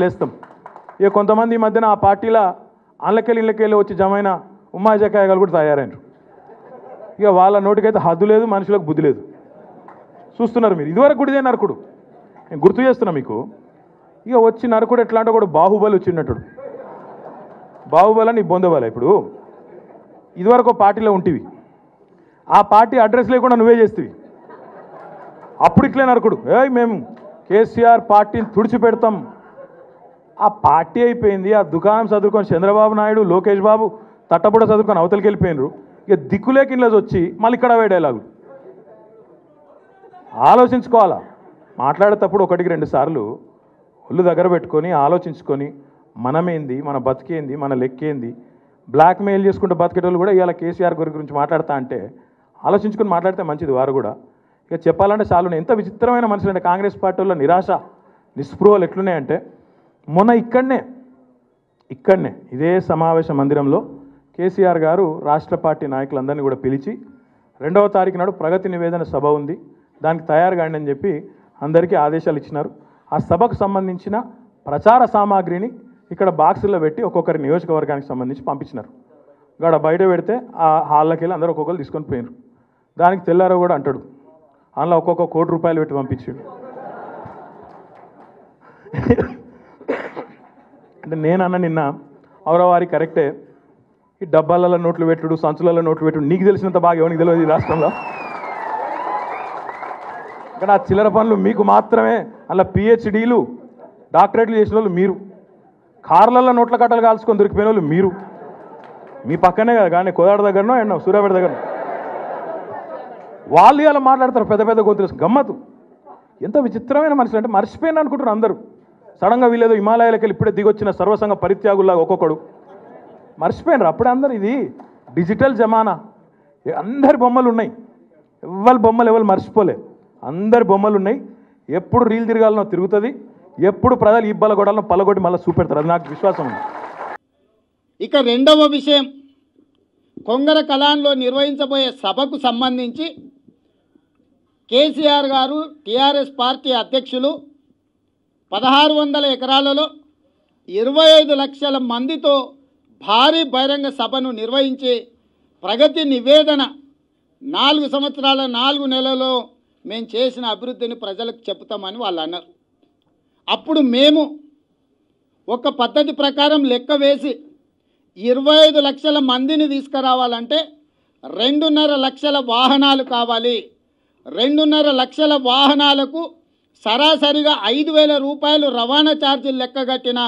లేస్తాం. ఇక కొంతమంది ఈ మధ్యన ఆ పార్టీల అల్లకెళ్ళి ఇళ్ళకెళ్ళి వచ్చి జమైన ఉమ్మాజకాయగాలు కూడా తయారైనరు. ఇక వాళ్ళ నోటికైతే హద్దు లేదు మనుషులకు బుద్ధి లేదు. చూస్తున్నారు మీరు. ఇదివరకు గుడిదే నరకుడు. నేను గుర్తు చేస్తున్నా మీకు. ఇక వచ్చి నరకుడు ఎట్లా అంటే కూడా బాహుబలి వచ్చినట్టుడు బాహుబలి అని బొందబలి ఇప్పుడు. ఇదివరకు ఒక పార్టీలో ఉంటివి. ఆ పార్టీ అడ్రస్ లేకుండా నువ్వే చేస్తేవి. అప్పుడు ఇట్లే నరకుడు. ఏయ్ మేము కేసీఆర్ పార్టీని తుడిచిపెడతాం. ఆ పార్టీ అయిపోయింది ఆ దుకాణం చదువుకొని చంద్రబాబు నాయుడు లోకేష్ బాబు తట్టబుడ చదువుకొని అవతలికి వెళ్ళిపోయినరు. ఇక దిక్కులేక ఇళ్ళకి వచ్చి మళ్ళీ ఇక్కడ అవే డైలాగు ఆలోచించుకోవాలా? మాట్లాడేటప్పుడు ఒకటికి రెండు సార్లు ఒళ్ళు దగ్గర పెట్టుకొని ఆలోచించుకొని మనమేంది మన బతికేంది మన లెక్కేంది బ్లాక్ మెయిల్ చేసుకుంటూ బతికేటోళ్ళు కూడా ఇవాళ కేసీఆర్ గురి గురించి మాట్లాడతా అంటే ఆలోచించుకొని మాట్లాడితే మంచిది వారు కూడా. ఇక చెప్పాలంటే చాలు ఎంత విచిత్రమైన మనుషులు అంటే కాంగ్రెస్ పార్టీలో నిరాశ నిస్పృహలు ఎట్లున్నాయంటే మొన్న ఇక్కడనే ఇక్కడనే ఇదే సమావేశ మందిరంలో కేసీఆర్ గారు రాష్ట్ర పార్టీ నాయకులందరినీ కూడా పిలిచి రెండవ తారీఖు నాడు ప్రగతి నివేదన సభ ఉంది దానికి తయారు కాండి అని చెప్పి అందరికీ ఆదేశాలు ఇచ్చినారు. ఆ సభకు సంబంధించిన ప్రచార సామాగ్రిని ఇక్కడ బాక్సుల్లో పెట్టి ఒక్కొక్కరి నియోజకవర్గానికి సంబంధించి పంపించినారు. గాడ బయట పెడితే ఆ హాల్లోకి వెళ్ళి అందరూ ఒక్కొక్కరు తీసుకొని పోయినారు దానికి తెల్లారో కూడా అంటాడు. అందులో ఒక్కొక్క కోటి రూపాయలు పెట్టి పంపించాడు. అంటే నేనన్న నిన్న అవరవారి కరెక్టే. ఈ డబ్బాలలో నోట్లు పెట్టుడు సంచులలో నోట్లు పెట్టుడు నీకు తెలిసినంత బాగా ఎవరికి తెలియదు ఈ రాష్ట్రంలో. ఇక్కడ ఆ చిల్లర పనులు మీకు మాత్రమే అలా పిహెచ్డీలు డాక్టరేట్లు చేసిన వాళ్ళు మీరు. కార్లలో నోట్ల కట్టలు కాల్చుకొని దొరికిపోయిన వాళ్ళు మీరు. మీ పక్కనే కదా కానీ కోదాడ దగ్గరనో అండ్ సూర్యాపేట దగ్గరనో. వాళ్ళు ఇలా మాట్లాడతారు పెద్ద పెద్ద గొంతులు గమ్మత్తు. ఎంత విచిత్రమైన మనుషులు అంటే మర్చిపోయిన అనుకుంటారు అందరూ. సడన్గా వీళ్ళేదో హిమాలయాలకు వెళ్ళి ఇప్పుడే దిగొచ్చిన సర్వసంగ పరిత్యాగుల్లాగా ఒక్కొక్కడు. మర్చిపోయినారు? అప్పుడే అందరు ఇది డిజిటల్ జమానా. అందరి బొమ్మలు ఉన్నాయి. ఎవరి బొమ్మలు ఎవరు మర్చిపోలే. అందరి బొమ్మలు ఉన్నాయి. ఎప్పుడు రీల్ తిరగాలనో తిరుగుతుంది. ఎప్పుడు ప్రజలు ఇబ్బల గొడవలను పలగొట్టి మళ్ళీ చూపెడతారు. అది నాకు విశ్వాసం ఉంది. ఇక రెండవ విషయం. కొంగర కళాన్లో నిర్వహించబోయే సభకు సంబంధించి కేసీఆర్ గారు టీఆర్ఎస్ పార్టీ అధ్యక్షులు పదహారు వందల ఎకరాలలో ఇరవై ఐదు లక్షల మందితో భారీ బహిరంగ సభను నిర్వహించి ప్రగతి నివేదన నాలుగు సంవత్సరాల నాలుగు నెలలో మేము చేసిన అభివృద్ధిని ప్రజలకు చెప్తామని వాళ్ళు అన్నారు. అప్పుడు మేము ఒక పద్ధతి ప్రకారం లెక్క వేసి ఇరవై ఐదు లక్షల మందిని తీసుకురావాలంటే రెండున్నర లక్షల వాహనాలు కావాలి. రెండున్నర లక్షల వాహనాలకు సరాసరిగా ఐదు వేల రూపాయలు రవాణా ఛార్జీలు లెక్కగట్టిన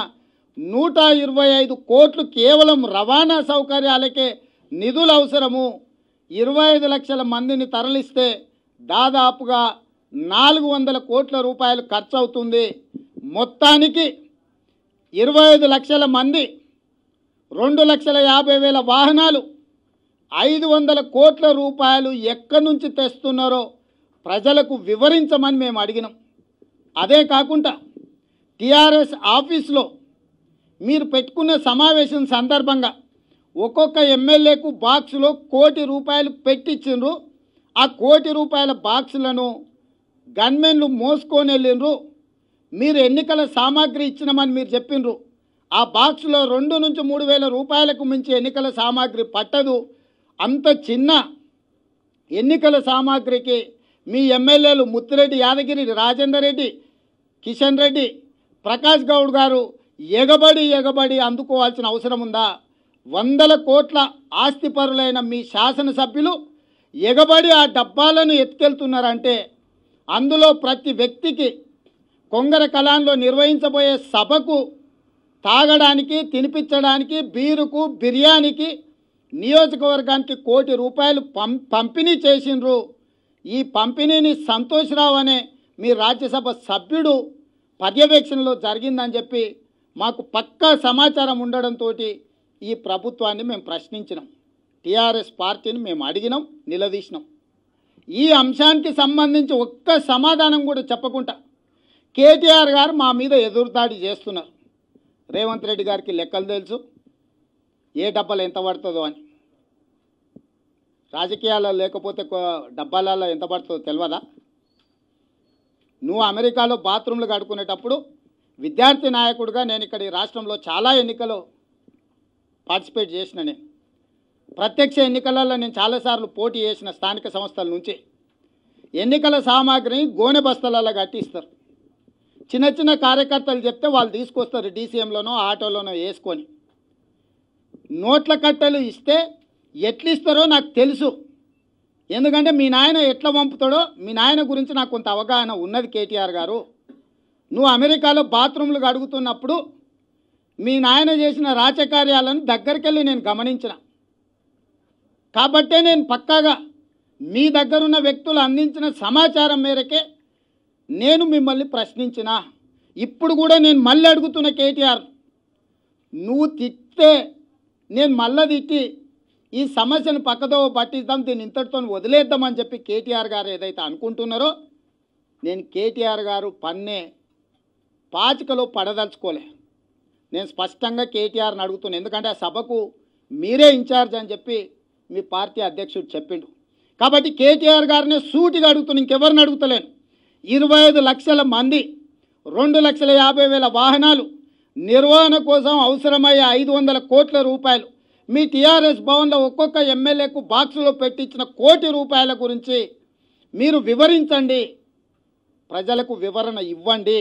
నూట ఇరవై ఐదు కోట్లు కేవలం రవాణా సౌకర్యాలకే నిధులు అవసరము. ఇరవై ఐదు లక్షల మందిని తరలిస్తే దాదాపుగా నాలుగు వందల కోట్ల రూపాయలు ఖర్చు అవుతుంది మొత్తానికి ఇరవై ఐదు లక్షల మంది రెండు లక్షల యాభై వేల వాహనాలు ఐదు వందల కోట్ల రూపాయలు ఎక్కడి నుంచి తెస్తున్నారో ప్రజలకు వివరించమని మేము అడిగినాం. అదే కాకుండా టీఆర్ఎస్ ఆఫీస్లో మీరు పెట్టుకున్న సమావేశం సందర్భంగా ఒక్కొక్క ఎమ్మెల్యేకు బాక్సులో కోటి రూపాయలు పెట్టించిండ్రు. ఆ కోటి రూపాయల బాక్సులను గన్మెన్లు మోసుకొని వెళ్ళిండ్రు. మీరు ఎన్నికల సామాగ్రి ఇచ్చినామని మీరు చెప్పిండ్రు. ఆ బాక్స్లో రెండు నుంచి మూడు వేల రూపాయలకు మించి ఎన్నికల సామాగ్రి పట్టదు. అంత చిన్న ఎన్నికల సామాగ్రికి మీ ఎమ్మెల్యేలు ముత్తిరెడ్డి యాదగిరి రాజేందర్ రెడ్డి కిషన్ రెడ్డి ప్రకాష్ గౌడ్ గారు ఎగబడి ఎగబడి అందుకోవాల్సిన అవసరం ఉందా? వందల కోట్ల ఆస్తిపరులైన మీ శాసనసభ్యులు ఎగబడి ఆ డబ్బాలను ఎత్తుకెళ్తున్నారంటే అందులో ప్రతి వ్యక్తికి కొంగర కళాంలో నిర్వహించబోయే సభకు తాగడానికి తినిపించడానికి బీరుకు బిర్యానీకి నియోజకవర్గానికి కోటి రూపాయలు పం పంపిణీ చేసిండ్రు. ఈ పంపిణీని సంతోష్రావు అనే మీ రాజ్యసభ సభ్యుడు పర్యవేక్షణలో జరిగిందని చెప్పి మాకు పక్కా సమాచారం ఉండడంతో ఈ ప్రభుత్వాన్ని మేము ప్రశ్నించినాం. టీఆర్ఎస్ పార్టీని మేము అడిగినాం నిలదీసినాం. ఈ అంశానికి సంబంధించి ఒక్క సమాధానం కూడా చెప్పకుండా కేటీఆర్ గారు మా మీద ఎదురుదాడి చేస్తున్నారు. రేవంత్ రెడ్డి గారికి లెక్కలు తెలుసు. ఏ డబ్బాలు ఎంత పడుతుందో అని. రాజకీయాల్లో లేకపోతే డబ్బాలలో ఎంత పడుతుందో తెలియదా నువ్వు అమెరికాలో బాత్రూంలు కడుకునేటప్పుడు విద్యార్థి నాయకుడిగా నేను ఇక్కడ ఈ రాష్ట్రంలో చాలా ఎన్నికలు పార్టిసిపేట్ చేసిన నేను. ప్రత్యక్ష ఎన్నికలలో నేను చాలాసార్లు పోటీ చేసిన స్థానిక సంస్థల నుంచి. ఎన్నికల సామాగ్రిని గోనె బస్తలలో కట్టిస్తారు. చిన్న చిన్న కార్యకర్తలు చెప్తే వాళ్ళు తీసుకొస్తారు డీసీఎంలోనో ఆటోలోనో వేసుకొని. నోట్ల కట్టెలు ఇస్తే ఎట్లిస్తారో నాకు తెలుసు. ఎందుకంటే మీ నాయన ఎట్లా పంపుతాడో మీ నాయన గురించి నాకు కొంత అవగాహన ఉన్నది కేటీఆర్ గారు. నువ్వు అమెరికాలో బాత్రూంలు అడుగుతున్నప్పుడు మీ నాయన చేసిన రాచకార్యాలను దగ్గరికెళ్ళి నేను గమనించిన. కాబట్టే నేను పక్కాగా మీ దగ్గరున్న వ్యక్తులు అందించిన సమాచారం మేరకే నేను మిమ్మల్ని ప్రశ్నించిన. ఇప్పుడు కూడా నేను మళ్ళీ అడుగుతున్న కేటీఆర్ నువ్వు తిట్టే నేను మళ్ళా తిట్టి ఈ సమస్యను పక్కదో పట్టిద్దాం దీన్ని ఇంతటితో వదిలేద్దామని చెప్పి కేటీఆర్ గారు ఏదైతే అనుకుంటున్నారో నేను కేటీఆర్ గారు పన్నే పాచికలో పడదలుచుకోలే. నేను స్పష్టంగా కేటీఆర్ని అడుగుతున్నాను ఎందుకంటే ఆ సభకు మీరే ఇన్ఛార్జ్ అని చెప్పి మీ పార్టీ అధ్యక్షుడు చెప్పిండు. కాబట్టి కేటీఆర్ గారిని సూటిగా అడుగుతున్నా ఇంకెవరిని అడుగుతలేను. ఇరవై ఐదు లక్షల మంది రెండు లక్షల యాభై వేల వాహనాలు నిర్వహణ కోసం అవసరమయ్యే ఐదు వందల కోట్ల రూపాయలు మీ టీఆర్ఎస్ భవన్లో ఒక్కొక్క ఎమ్మెల్యేకు బాక్సులో పెట్టించిన కోటి రూపాయల గురించి మీరు వివరించండి. ప్రజలకు వివరణ ఇవ్వండి.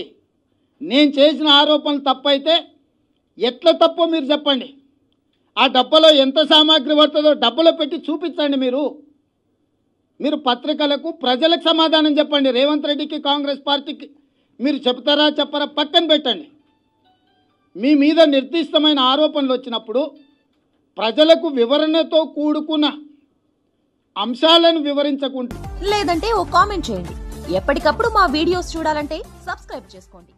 నేను చేసిన ఆరోపణలు తప్పైతే ఎట్లా తప్పో మీరు చెప్పండి. ఆ డబ్బలో ఎంత సామాగ్రి పడుతుందో డబ్బలో పెట్టి చూపించండి మీరు. మీరు పత్రికలకు ప్రజలకు సమాధానం చెప్పండి. రేవంత్ రెడ్డికి కాంగ్రెస్ పార్టీకి మీరు చెప్తారా చెప్పరా పక్కన పెట్టండి. మీ మీద నిర్దిష్టమైన ఆరోపణలు వచ్చినప్పుడు ప్రజలకు వివరణతో కూడుకున్న అంశాలను వివరించకుండా లేదంటే ఓ కామెంట్ చేయండి. ఎప్పటికప్పుడు మా వీడియోస్ చూడాలంటే సబ్స్క్రైబ్ చేసుకోండి.